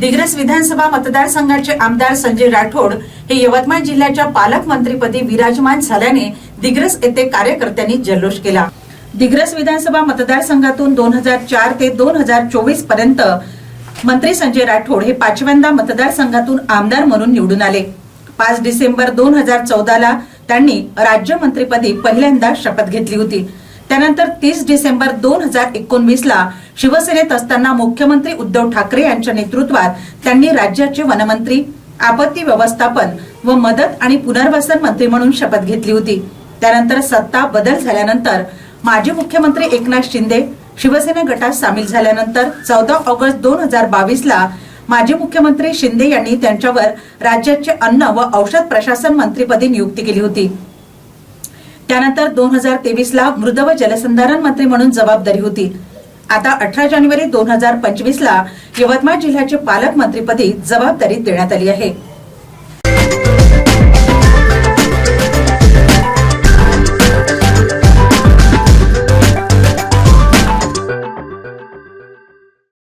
दिग्रस विधानसभा मतदारसंघाचे आमदार संजय राठोड हे यवतमाळ जिल्ह्याच्या पालकमंत्रीपदी विराजमान झाल्याने दिग्रस येथे कार्यकर्त्यांनी जल्लोष केला. दिग्रस विधानसभा मतदारसंघातून दोन हजार चार ते दोन हजार चोवीसपर्यंत मंत्री संजय राठोड हे पाचव्यांदा मतदारसंघातून आमदार म्हणून निवडून आले. पाच डिसेंबर दोन हजार चौदाला त्यांनी राज्यमंत्रीपदी पहिल्यांदा शपथ घेतली होती. त्यानंतर तीस डिसेंबर दोन हजार एकोणवीस ला शिवसेनेत असताना मुख्यमंत्री उद्धव ठाकरे यांच्या नेतृत्वात त्यांनी राज्याचे वनमंत्री आपत्ती व्यवस्थापन व मदत आणि पुनर्वसन मंत्री म्हणून शपथ घेतली होती. त्यानंतर सत्ता बदल झाल्यानंतर माजी मुख्यमंत्री एकनाथ शिंदे शिवसेना गटात सामील झाल्यानंतर चौदा ऑगस्ट दोन हजार बावीस ला माजी मुख्यमंत्री शिंदे यांनी त्यांच्यावर राज्याचे अन्न व औषध प्रशासन मंत्रीपदी नियुक्ती केली होती. त्यानंतर दोन हजार तेवीस ला मृद व जलसंधारण मंत्री म्हणून जबाबदारी होती. आता अठरा जानेवारी दोन हजार पंचवीस ला यवतमाळ जिल्ह्याचे पालकमंत्रीपदी जबाबदारी देण्यात आली आहे.